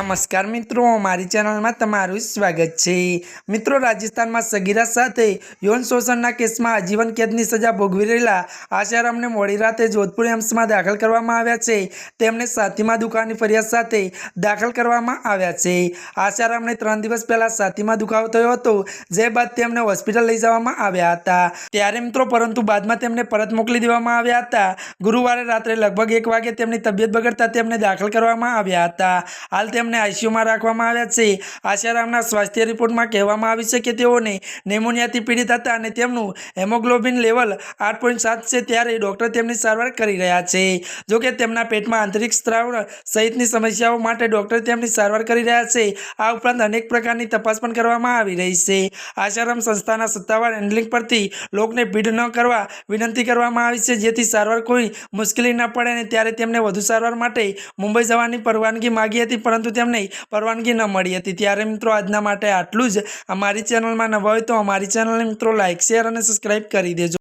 નમસ્કાર મિત્રો, મારી ચેનલમાં તમારું સ્વાગત છે. મિત્રો, રાજસ્થાનમાં સગીરા સાથે યૌન શોષણના કેસમાં આજીવન કેદની સજા ભોગવી રહેલા આશારામને મોડી રાતે જોધપુર એમ્સમાં દાખલ કરવામાં આવ્યા છે. તેમને સાથીમાં દુખાવાની ફરિયાદ સાથે દાખલ કરવામાં આવ્યા છે. આશારામને ત્રણ દિવસ પહેલાં સાથીમાં દુખાવો થયો હતો, જે બાદ તેમને હોસ્પિટલ લઈ જવામાં આવ્યા હતા. ત્યારે મિત્રો, પરંતુ બાદમાં તેમને પરત મોકલી દેવામાં આવ્યા હતા. ગુરુવારે રાત્રે લગભગ એક વાગે તેમની તબિયત બગડતા તેમને દાખલ કરવામાં આવ્યા હતા. હાલ તેમને આઈસીયુમાં રાખવામાં આવ્યા છે. આશારામના સ્વાસ્થ્ય રિપોર્ટમાં કહેવામાં આવ્યું છે કે તેઓને નેમોનિયાથી પીડિત હતા અને તેમનું હેમોગ્લોબિન લેવલ આઠ છે ત્યારે ડૉક્ટર તેમની સારવાર કરી રહ્યા છે. જોકે તેમના પેટમાં આંતરિક સ્ત્રાવ સહિતની સમસ્યાઓ માટે ડૉક્ટર તેમની સારવાર કરી રહ્યા છે. આ ઉપરાંત અનેક પ્રકારની તપાસ પણ કરવામાં આવી રહી છે. આશારામ સંસ્થાના સત્તાવાર હેન્ડલિંગ પરથી લોકોને ભીડ ન કરવા વિનંતી કરવામાં આવી છે. જેથી સારવાર કોઈ મુશ્કેલી ન પડે અને ત્યારે તેમને વધુ સારવાર માટે મુંબઈ જવાની પરવાનગી માગી હતી, પરંતુ તેમને પરવાનગી ન મળી હતી. ત્યારે મિત્રો આજના માટે આટલું જ. અમારી ચેનલમાં નવા હોય તો અમારી ચેનલને મિત્રો લાઇક શેર અને સબસ્ક્રાઈબ કરી દેજો.